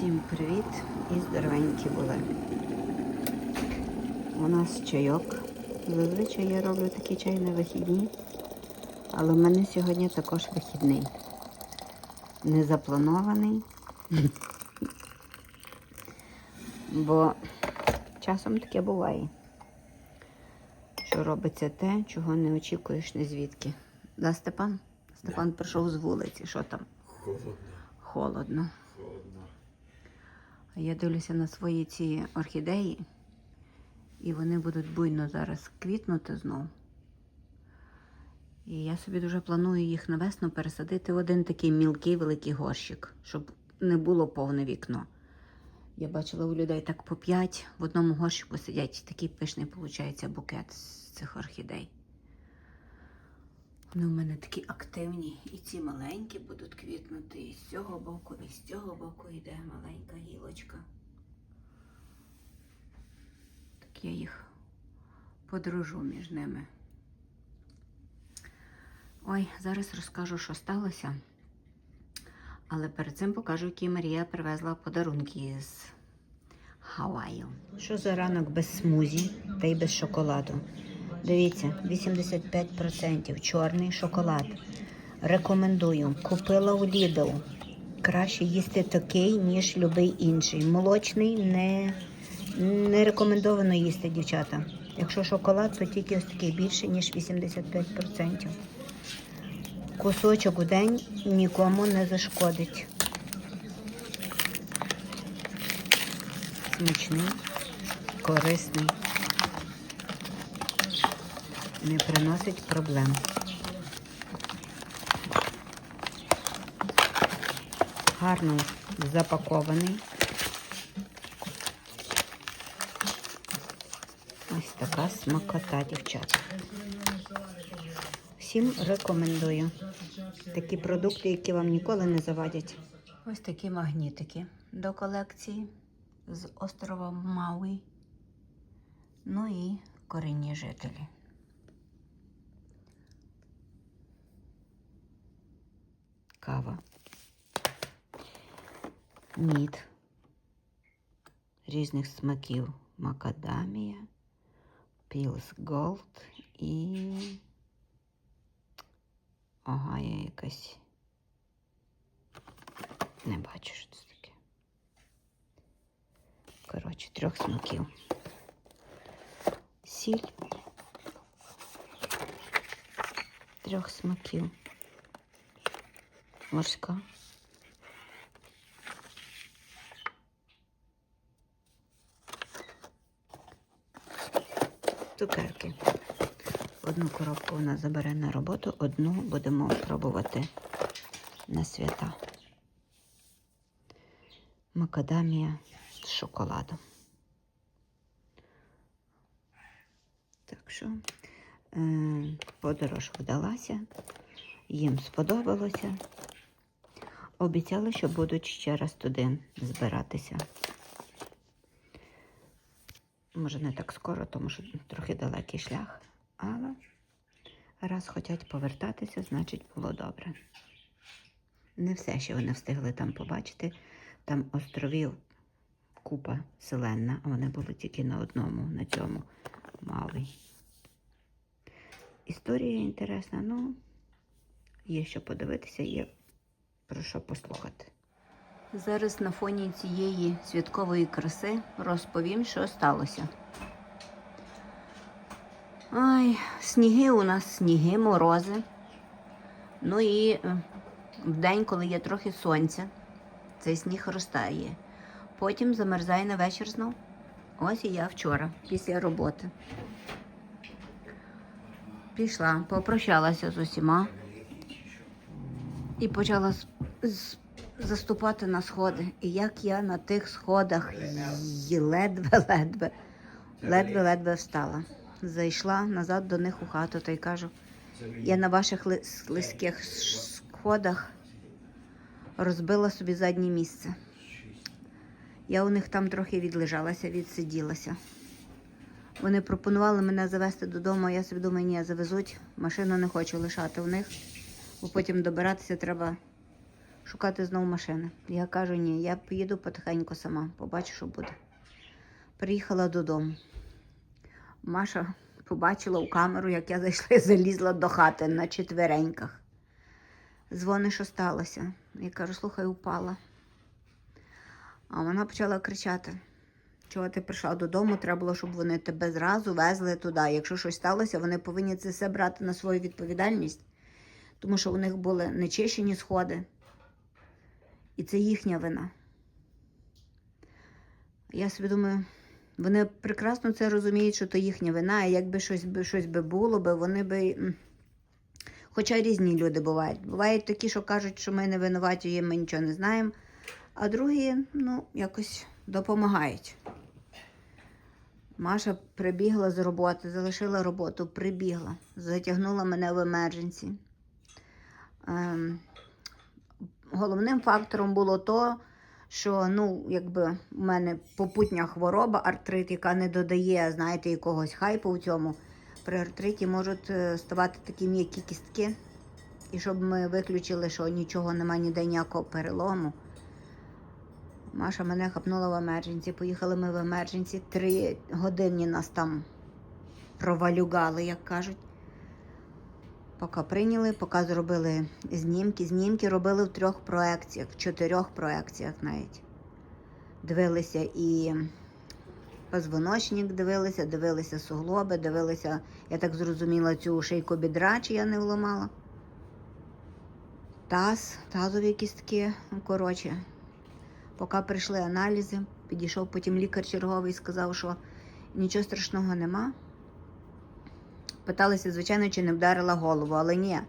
Всім привіт і здоровенькі були. У нас чайок. Зазвичай я роблю такий чай на вихідні, але в мене сьогодні також вихідний. Не запланований. Бо часом таке буває, що робиться те, чого не очікуєш ні звідки. Да, Степан? Степан прийшов з вулиці, що там? Холодно. холодно. Я дивлюся на свої ці орхідеї, і вони будуть буйно зараз квітнути знов. І я собі дуже планую їх на весну пересадити в один такий мілкий великий горщик, щоб не було повне вікно. Я бачила у людей так по п'ять в одному горщику сидять. Такий пишний виходить букет з цих орхідей. Вони у мене такі активні. І ці маленькі будуть квітнути, і з цього боку, і з цього боку йде маленька гілочка. Так я їх подружу між ними. Ой, зараз розкажу, що сталося. Але перед цим покажу, які Марія привезла подарунки з Хаваю. Що за ранок без смузі та й без шоколаду? Дивіться, 85% чорний шоколад. Рекомендую. Купила у Lidl. Краще їсти такий, ніж будь-який інший. Молочний не, не рекомендовано їсти, дівчата. Якщо шоколад, то тільки ось такий більше, ніж 85%. Кусочок у день нікому не зашкодить. Смачний, корисний не приносить проблем. Гарно запакований. Ось така смакота, дівчата. Всім рекомендую. Такі продукти, які вам ніколи не завадять. Ось такі магнітики до колекції з острова Мауї. Ну і корінні жителі. кава, мід різних смаків макадамія, пілс голд і огая якась. Не бачу, що це таке. Коротше, трьох смаків. Сіль. Трьох смаків Морська. Цукерки. Одну коробку вона забере на роботу, одну будемо пробувати на свята. Макадамія з шоколадом. Так що е, подорож вдалася, їм сподобалося. Обіцяли, що будуть ще раз туди збиратися. Може, не так скоро, тому що трохи далекий шлях, але раз хочуть повертатися, значить було добре. Не все, що вони встигли там побачити. Там островів купа селенна, а вони були тільки на одному, на цьому малий. Історія інтересна, ну, є що подивитися, є про що послухати. Зараз на фоні цієї святкової краси розповім, що сталося. Ай, сніги у нас сніги, морози. Ну і е, в день, коли є трохи сонця, цей сніг розтає. Потім замерзає на вечір знов. Ось і я вчора, після роботи. Пішла, попрощалася з усіма і почала заступати на сходи. І як я на тих сходах ледве-ледве, ледве-ледве встала. Зайшла назад до них у хату та й кажу, я на ваших ли- слизьких сходах розбила собі заднє місце. Я у них там трохи відлежалася, відсиділася. Вони пропонували мене завести додому, а я собі думаю, ні, завезуть. Машину не хочу лишати у них, бо потім добиратися треба шукати знову машини. Я кажу, ні, я поїду потихеньку сама, побачу, що буде. Приїхала додому. Маша побачила у камеру, як я зайшла і залізла до хати на четвереньках. Дзвони, що сталося. Я кажу, слухай, упала. А вона почала кричати: чого ти прийшла додому, треба було, щоб вони тебе зразу везли туди. Якщо щось сталося, вони повинні це все брати на свою відповідальність, тому що у них були нечищені сходи. І це їхня вина. Я собі думаю, вони прекрасно це розуміють, що то їхня вина, і якби щось щось би було, би, вони би. Хоча різні люди бувають. Бувають такі, що кажуть, що ми не винуваті, ми нічого не знаємо, а другі, ну, якось допомагають. Маша прибігла з роботи, залишила роботу, прибігла, затягнула мене в емердженсі. Ем, головним фактором було то, що ну, якби у мене попутня хвороба, артрит, яка не додає, знаєте, якогось хайпу в цьому. При артриті можуть е, ставати такі м'які кістки. І щоб ми виключили, що нічого немає ніде ніякого перелому. Маша мене хапнула в емердженсі. Поїхали ми в емердженсі. Три години нас там провалюгали, як кажуть. Поки прийняли, поки зробили знімки. Знімки робили в трьох проекціях, в чотирьох проекціях навіть. Дивилися і позвоночник, дивилися, дивилися суглоби, дивилися, я так зрозуміла, цю шийку бідра, чи я не вламала. Таз, тазові кістки, ну, коротше. Поки прийшли аналізи, підійшов потім лікар черговий і сказав, що нічого страшного нема. Питалися, звичайно, чи не вдарила голову, але ні. Е,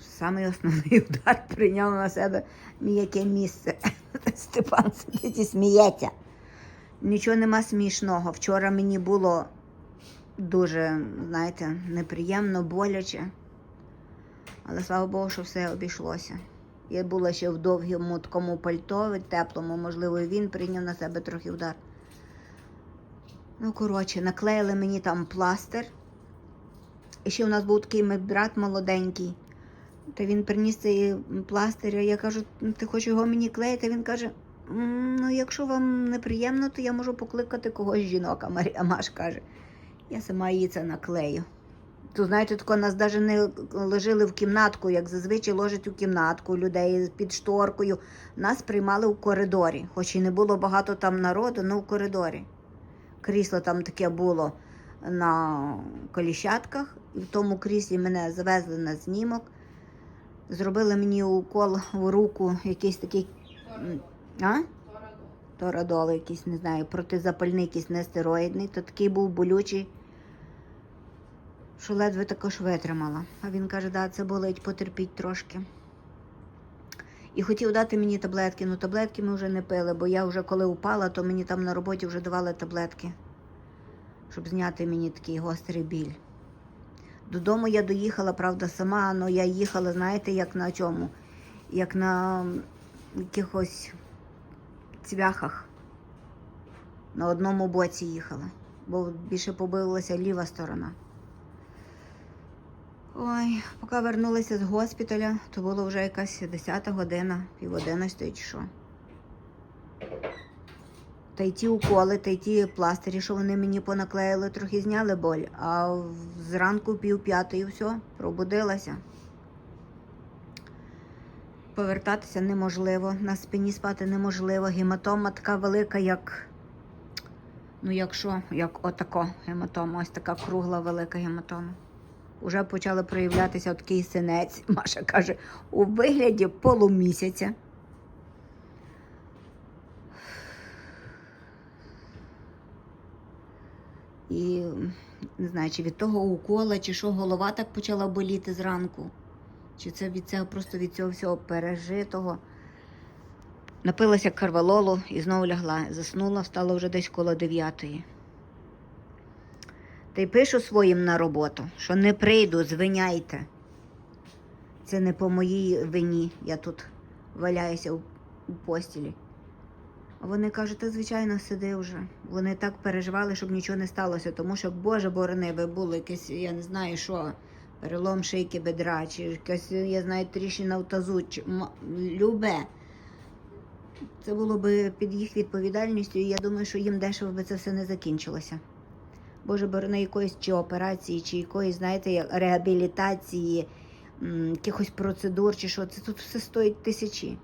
Самий основний удар прийняв на себе м'яке місце. Степан сидить і сміється. Нічого нема смішного. Вчора мені було дуже, знаєте, неприємно, боляче. Але слава Богу, що все обійшлося. Я була ще в довгому такому пальто, теплому, можливо, він прийняв на себе трохи удар. Ну, коротше, наклеїли мені там пластир. І ще у нас був такий мій брат молоденький. Та він приніс цей пластир, я кажу, «Ну, ти хочеш його мені клеїти? Він каже: ну, якщо вам неприємно, то я можу покликати когось жінок, а Марія Маш каже, я сама її це наклею. То знаєте, тако нас навіть не ложили в кімнатку, як зазвичай ложать у кімнатку людей під шторкою. Нас приймали в коридорі, хоч і не було багато там народу, але в коридорі. Крісло там таке було на коліщатках, і в тому кріслі мене завезли на знімок. Зробили мені укол в руку, якийсь такий. А? Торадол якийсь, не знаю, протизапальний, якийсь нестероїдний, то такий був болючий, що ледве також витримала. А він каже, да, це болить, потерпіть трошки. І хотів дати мені таблетки, ну таблетки ми вже не пили, бо я вже коли упала, то мені там на роботі вже давали таблетки, щоб зняти мені такий гострий біль. Додому я доїхала, правда, сама, але я їхала, знаєте, як на чому? Як на якихось цвяхах. На одному боці їхала, бо більше побилася ліва сторона. Ой, поки вернулися з госпіталя, то було вже якась 10 година, пів одинадцятої чи що. Та й ті уколи, та й ті пластирі, що вони мені понаклеїли, трохи зняли боль, а зранку пів п'ятої все, пробудилася. Повертатися неможливо, на спині спати неможливо. Гематома така велика, як. Ну, як що, як отако гематома, ось така кругла велика гематома. Уже почали проявлятися такий синець. Маша каже, у вигляді полумісяця. І не знаю, чи від того укола, чи що голова так почала боліти зранку. Чи це від цього просто від цього всього пережитого. Напилася карвалолу і знову лягла. Заснула, встала вже десь коло дев'ятої. Та й пишу своїм на роботу, що не прийду, звиняйте. Це не по моїй вині. Я тут валяюся у, постілі. Вони кажуть, та звичайно, сиди вже. Вони так переживали, щоб нічого не сталося, тому що, Боже борони, ви було якесь, я не знаю, що перелом шийки бедра, чи якась, я знаю, тріщина в тазу, чи м- любе. Це було б під їх відповідальністю, і я думаю, що їм дешево би це все не закінчилося. Боже, борони якоїсь чи операції, чи якоїсь, знаєте, реабілітації, якихось процедур, чи що. Це тут все стоїть тисячі.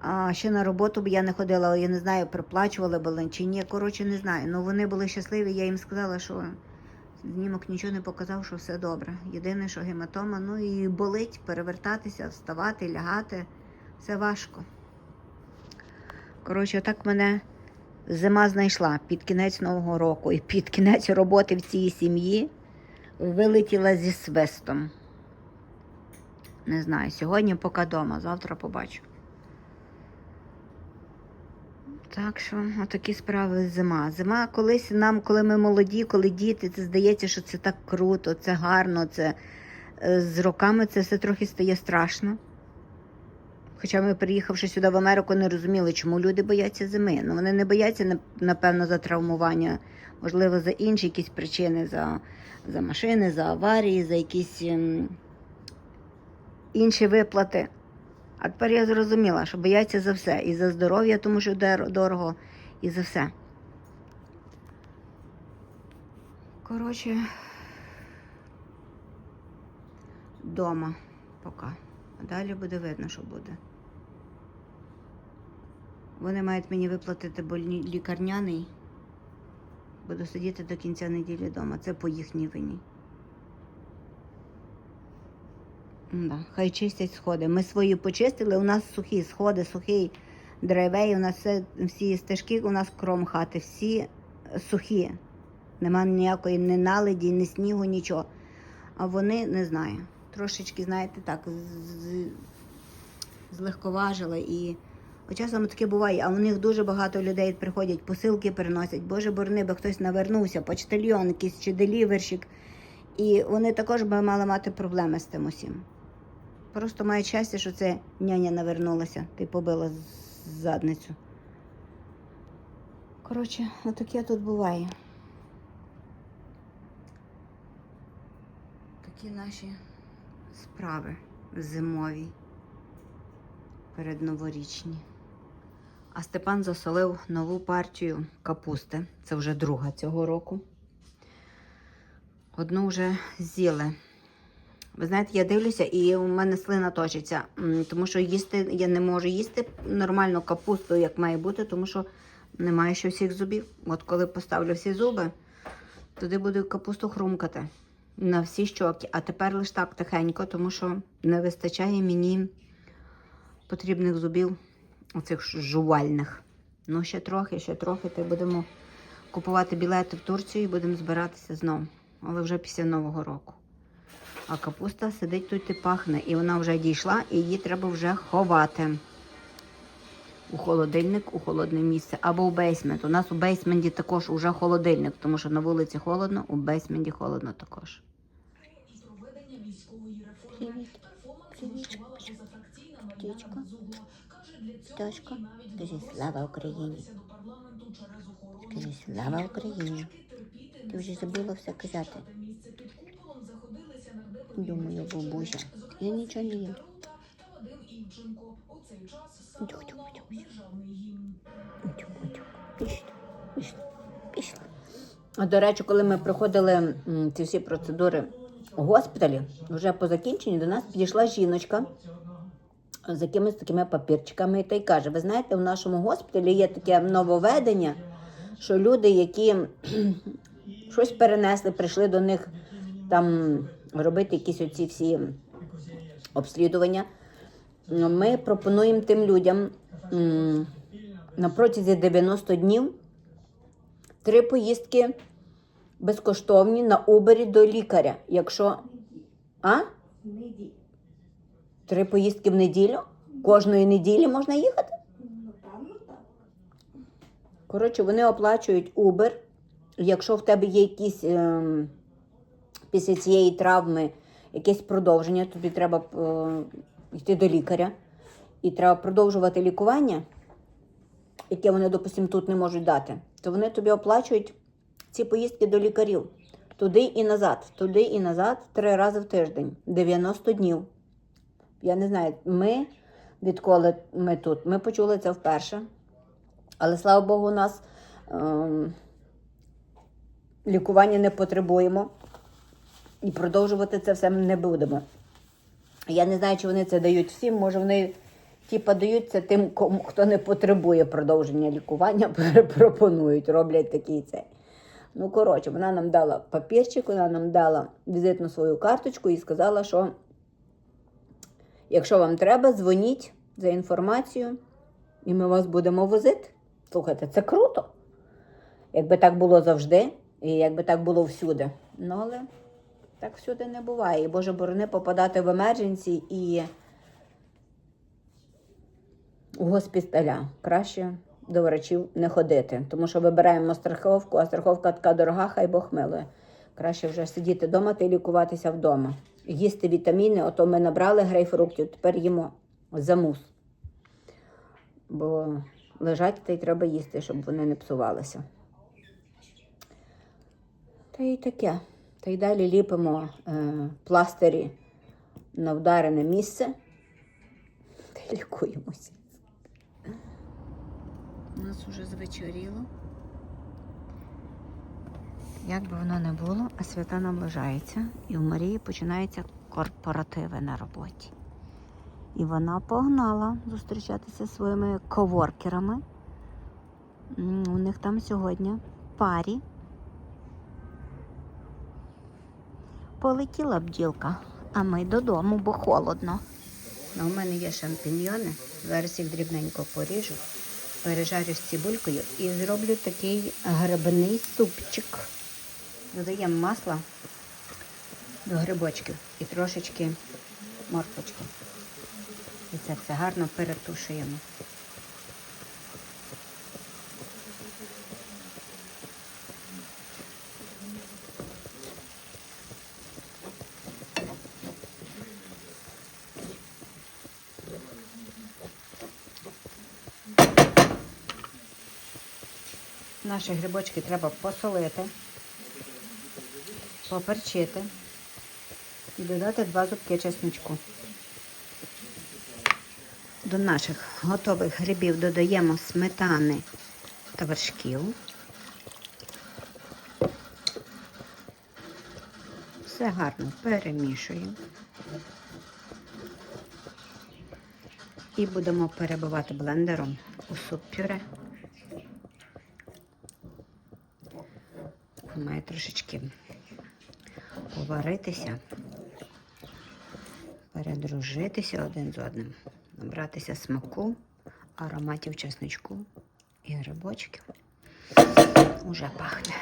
А ще на роботу б я не ходила, я не знаю, проплачували б чи ні. Коротше, не знаю. Ну вони були щасливі, я їм сказала, що знімок нічого не показав, що все добре. Єдине, що гематома, ну і болить перевертатися, вставати, лягати. Все важко. Коротше, так мене зима знайшла під кінець Нового року і під кінець роботи в цій сім'ї вилетіла зі свистом. Не знаю, сьогодні поки вдома, завтра побачу. Так що, отакі справи зима. Зима колись нам, коли ми молоді, коли діти, це здається, що це так круто, це гарно, це е, з роками це все трохи стає страшно. Хоча ми, приїхавши сюди в Америку, не розуміли, чому люди бояться зими. Ну, вони не бояться, напевно, за травмування, можливо, за інші якісь причини, за, за машини, за аварії, за якісь ем, інші виплати. А тепер я зрозуміла, що бояться за все. І за здоров'я, тому що дорого, і за все. Коротше, дома поки. А далі буде видно, що буде. Вони мають мені виплатити больні... лікарняний. Буду сидіти до кінця неділі вдома. Це по їхній вині. Да, хай чистять сходи. Ми свої почистили, у нас сухі сходи, сухий драйвей, у нас все, всі стежки, у нас кром хати, всі сухі. Нема ніякої ні наледі, ні снігу, нічого. А вони не знаю. Трошечки, знаєте, так, з- злегковажили і. Часом таке буває, а у них дуже багато людей приходять, посилки приносять. Боже борони, би хтось навернувся, почтальйон, якийсь чи деліверщик. І вони також би мали мати проблеми з тим усім. Просто має щастя, що це няня навернулася, ти побила задницю. Коротше, отаке тут буває. Такі наші справи зимові, передноворічні. А Степан засолив нову партію капусти. Це вже друга цього року. Одну вже з'їли. Ви знаєте, я дивлюся, і у мене слина точиться, тому що їсти я не можу їсти нормально капусту, як має бути, тому що немає ще всіх зубів. От коли поставлю всі зуби, туди буду капусту хрумкати на всі щоки. А тепер лише так тихенько, тому що не вистачає мені потрібних зубів, оцих жувальних. Ну, ще трохи, ще трохи, то будемо купувати білети в Турцію і будемо збиратися знову. Але вже після Нового року. А капуста сидить тут і пахне, і вона вже дійшла, і її треба вже ховати у холодильник, у холодне місце або у бейсмент. У нас у бейсменті також уже холодильник, тому що на вулиці холодно, у бейсменті холодно також. Птічка. Пташка. Скажи слава Україні. Скажи слава Україні. Ти вже забула все казати. Думаю, бабуся. Я нічого не їм. Пішли, пішли, пішли. А до речі, коли ми проходили ці всі процедури у госпіталі, вже по закінченні до нас підійшла жіночка з якимись такими папірчиками та й каже: ви знаєте, в нашому госпіталі є таке нововведення, що люди, які щось перенесли, прийшли до них там робити якісь оці всі обслідування. Ну, Ми пропонуємо тим людям на протязі 90 днів три поїздки безкоштовні на Убері до лікаря. Якщо. А? Три поїздки в неділю? Кожної неділі можна їхати? Коротше, вони оплачують Uber. Якщо в тебе є якісь ем, після цієї травми якесь продовження, тобі треба е, йти до лікаря і треба продовжувати лікування, яке вони, допустимо, тут не можуть дати, то вони тобі оплачують ці поїздки до лікарів. Туди і назад, туди і назад, три рази в тиждень, 90 днів. Я не знаю, ми, відколи ми тут, ми почули це вперше. Але слава Богу, у нас ем, лікування не потребуємо і продовжувати це все не будемо. Я не знаю, чи вони це дають всім, може вони типа дають тим, кому хто не потребує продовження лікування, пропонують, роблять такий цей. Ну, коротше, вона нам дала папірчик, вона нам дала візитну свою карточку і сказала, що якщо вам треба, дзвоніть за інформацією, і ми вас будемо возити. Слухайте, це круто. Якби так було завжди, і якби так було всюди. Ну, але так всюди не буває. І Боже борони попадати в емердженсі і у госпіталя. Краще до врачів не ходити, тому що вибираємо страховку, а страховка така дорога, хай Бог милує. Краще вже сидіти вдома та лікуватися вдома. Їсти вітаміни, ото ми набрали грейпфруктів, тепер їмо замус. Бо лежать та й треба їсти, щоб вони не псувалися. Та й таке. Та й далі ліпимо е, пластирі на вдарене місце та лікуємося. У нас вже звечоріло. Як би воно не було, а свята наближаються, і в Марії починаються корпоративи на роботі. І вона погнала зустрічатися зі своїми коворкерами. У них там сьогодні парі. Полетіла бджілка, а ми додому, бо холодно. Ну, у мене є шампіньйони. Зараз їх дрібненько поріжу, пережарю з цибулькою і зроблю такий грибний супчик. Додаємо масла до грибочків і трошечки морквочки. І це все гарно перетушуємо. Наші грибочки треба посолити, поперчити і додати два зубки чесничку. До наших готових грибів додаємо сметани та вершків. Все гарно перемішуємо. І будемо перебивати блендером у суп-пюре. Має трошечки поваритися, передружитися один з одним, набратися смаку, ароматів чесничку і грибочків. Уже пахне.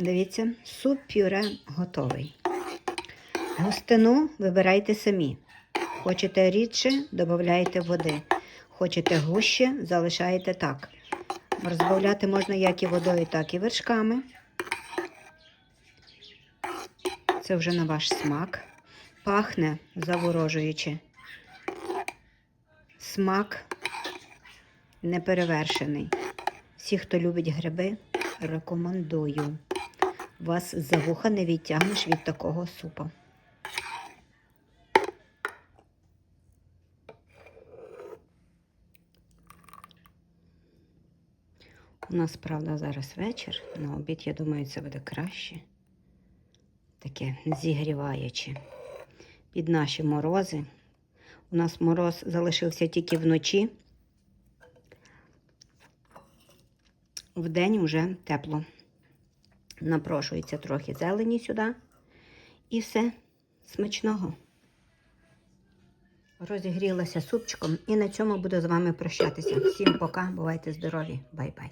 Дивіться, суп пюре готовий. Густину вибирайте самі. Хочете рідше, додайте води. Хочете гуще, залишаєте так. Розбавляти можна як і водою, так і вершками. Це вже на ваш смак. Пахне заворожуючи. Смак неперевершений. Всі, хто любить гриби, рекомендую. Вас за вуха не відтягнеш від такого супа. У нас, правда, зараз вечір. На обід, я думаю, це буде краще. Таке зігріваюче. Під наші морози. У нас мороз залишився тільки вночі. Вдень вже тепло. Напрошується трохи зелені сюди. І все смачного. Розігрілася супчиком і на цьому буду з вами прощатися. Всім пока, бувайте здорові, бай-бай.